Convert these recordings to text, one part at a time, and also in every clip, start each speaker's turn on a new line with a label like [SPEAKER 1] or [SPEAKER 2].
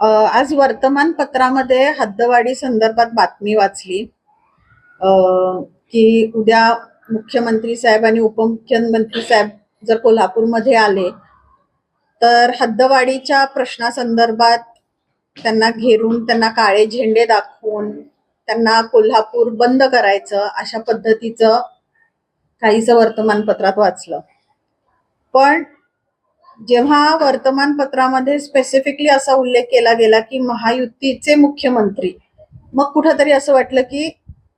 [SPEAKER 1] आज वर्तमानपत्रामध्ये हद्दवाढी संदर्भात बातमी वाचली. की उद्या मुख्यमंत्री साहेब आणि उपमुख्यमंत्री साहेब जर कोल्हापूरमध्ये आले तर हद्दवाढीच्या प्रश्नासंदर्भात त्यांना घेरून त्यांना काळे झेंडे दाखवून त्यांना कोल्हापूर बंद करायचं अशा पद्धतीचं काहीसं वर्तमानपत्रात वाचलं. पण जेव्हा वर्तमानपत्रामध्ये स्पेसिफिकली असा उल्लेख केला गेला की महायुतीचे मुख्यमंत्री मग कुठंतरी असं वाटलं की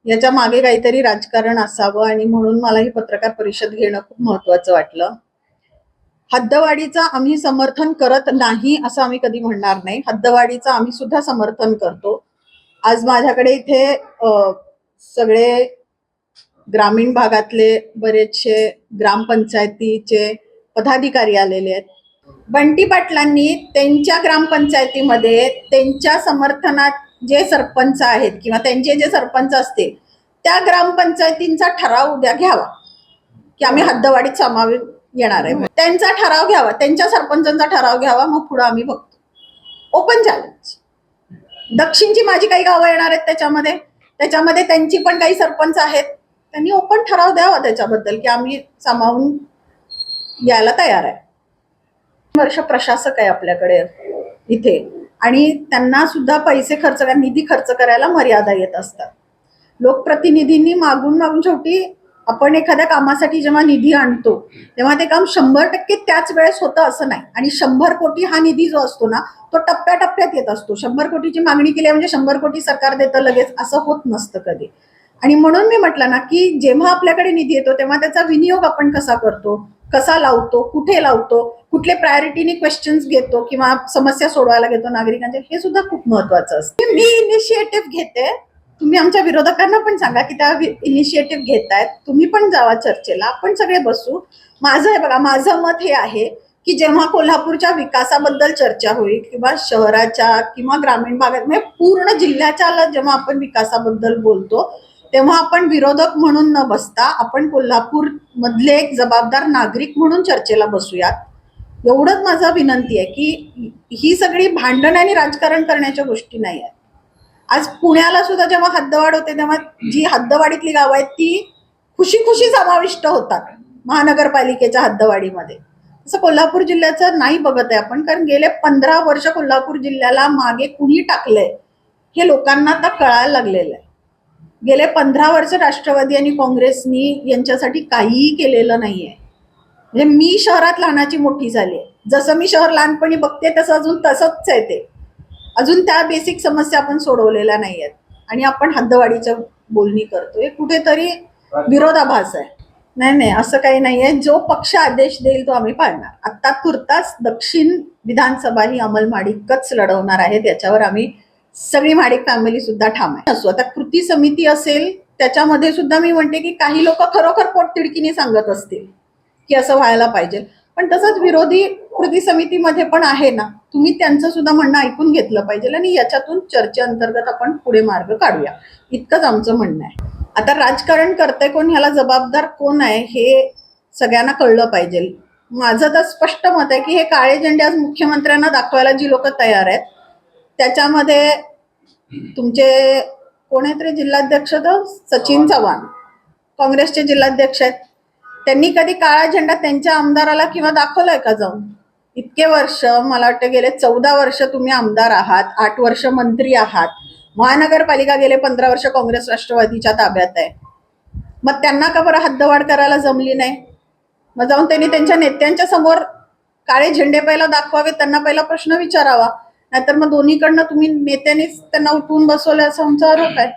[SPEAKER 1] याच्या मागे काहीतरी राजकारण असावं आणि म्हणून मला ही पत्रकार परिषद घेणं खूप महत्वाचं वाटलं. हद्दवाढीचा आम्ही समर्थन करत नाही असं आम्ही कधी म्हणणार नाही. हद्दवाढीचं आम्ही सुद्धा समर्थन करतो. आज माझ्याकडे इथे सगळे ग्रामीण भागातले बरेचसे ग्रामपंचायतीचे पदाधिकारी आलेले आहेत. बंटी पाटलांनी त्यांच्या ग्रामपंचायतीमध्ये त्यांच्या समर्थनात जे सरपंच आहेत किंवा त्यांचे जे सरपंच असतील त्या ग्रामपंचायतींचा ठराव उद्या घ्यावा की आम्ही हद्दवाढीत सामावी येणार आहे त्यांचा ठराव घ्यावा त्यांच्या सरपंचांचा ठराव घ्यावा मग पुढे आम्ही बघतो. ओपन चॅलेंज दक्षिणची माझी काही गावं येणार आहेत त्याच्यामध्ये. त्याच्यामध्ये त्यांची पण काही सरपंच आहेत. त्यांनी ओपन ठराव द्यावा त्याच्याबद्दल की आम्ही सामावून यायला तयार आहे. वर्ष प्रशासक आहे आपल्याकडे इथे. आणि त्यांना सुद्धा पैसे खर्च निधी खर्च करायला मर्यादा येत असतात. लोकप्रतिनिधींनी मागून मागून शेवटी आपण एखाद्या कामासाठी जेव्हा निधी आणतो तेव्हा ते काम शंभर टक्के त्याच वेळेस होतं असं नाही. आणि शंभर कोटी हा निधी जो असतो ना तो टप्प्याटप्प्यात येत असतो. शंभर कोटीची मागणी केली म्हणजे शंभर कोटी सरकार देतं लगेच असं होत नसतं कधी. आणि म्हणून मी म्हटलं ना की जेव्हा आपल्याकडे निधी येतो तेव्हा त्याचा विनियोग आपण कसा करतो? कसा लावतो कुठे लावतो कुठले प्रायोरिटीने क्वेश्चन्स घेतो किंवा समस्या सोडवायला घेतो नागरिकांच्या हे सुद्धा खूप महत्वाचं असतं. मी इनिशिएटिव्ह घेते. तुम्ही आमच्या विरोधकांना पण सांगा की त्या इनिशिएटिव्ह घेतायत. तुम्ही पण जावा चर्चेला. आपण सगळे बसू. माझं हे बघा माझं मत हे आहे की जेव्हा कोल्हापूरच्या विकासाबद्दल चर्चा होईल किंवा शहराच्या किंवा ग्रामीण भागात म्हणजे पूर्ण जिल्ह्याच्या जेव्हा आपण विकासाबद्दल बोलतो तेव्हा आपण विरोधक म्हणून न बसता आपण कोल्हापूर मधले एक जबाबदार नागरिक म्हणून चर्चेला बसूयात. एवढंच माझा विनंती आहे की ही सगळी भांडण आणि राजकारण करण्याच्या गोष्टी नाही आहेत. आज पुण्याला सुद्धा जेव्हा हद्दवाढ होते तेव्हा जी हद्दवाढीतली गावं आहेत ती खुशी खुशी समाविष्ट होतात महानगरपालिकेच्या हद्दवाढीमध्ये. असं कोल्हापूर जिल्ह्याचं नाही बघत आहे आपण कारण गेले पंधरा वर्ष कोल्हापूर जिल्ह्याला मागे कुणी टाकलंय हे लोकांना आता कळायला लागलेलं आहे. गेले पंधरा वर्ष राष्ट्रवादी आणि काँग्रेसनी यांच्यासाठी काहीही केलेलं नाहीये. म्हणजे मी शहरात लहानाची मोठी झाली आहे. जसं मी शहर लहानपणी बघते तसं अजून तसंच आहे ते. अजून त्या बेसिक समस्या आपण सोडवलेल्या नाही आहेत आणि आपण हद्दवाढीच्या बोलणी करतोय. कुठेतरी विरोधाभास आहे. नाही नाही असं काही नाही आहे जो पक्ष आदेश देईल तो आम्ही पाळणार. आत्ता तुर्तास दक्षिण विधानसभा ही अंमल माडिकच लढवणार आहे त्याच्यावर आम्ही सगळी माडिक फॅमिली सुद्धा ठाम आहे. असो आता कृती समिती असेल त्याच्यामध्ये सुद्धा मी म्हणते की काही लोक खरोखर पोटतिडकीने सांगत असतील की असं व्हायला पाहिजे. पण तसंच विरोधी कृती समितीमध्ये पण आहे ना तुम्ही त्यांचं सुद्धा म्हणणं ऐकून घेतलं पाहिजे आणि याच्यातून चर्चेअंतर्गत आपण पुढे मार्ग काढूया. इतकंच आमचं म्हणणं आहे. आता राजकारण करते कोण ह्याला जबाबदार कोण आहे हे सगळ्यांना कळलं पाहिजे. माझं तर स्पष्ट मत आहे की हे काळे झेंडे आज मुख्यमंत्र्यांना दाखवायला जी लोक तयार आहेत त्याच्यामध्ये तुमचे कोण आहेत रे जिल्हाध्यक्ष तर सचिन चव्हाण. काँग्रेसचे जिल्हाध्यक्ष आहेत. त्यांनी कधी काळा झेंडा त्यांच्या आमदाराला किंवा दाखवलाय का जाऊन? इतके वर्ष मला वाटतं गेले चौदा वर्ष तुम्ही आमदार आहात आठ वर्ष मंत्री आहात. महानगरपालिका गेले पंधरा वर्ष काँग्रेस राष्ट्रवादीच्या ताब्यात आहे. मग त्यांना का बरं हद्दवाढ करायला जमली नाही? मग जाऊन त्यांनी त्यांच्या नेत्यांच्या समोर काळे झेंडे पहिला दाखवावे त्यांना पहिला प्रश्न विचारावा. नाहीतर मग दोन्हीकडनं तुम्ही नेत्यांनीच त्यांना उठवून बसवलं असा आमचा आरोप आहे.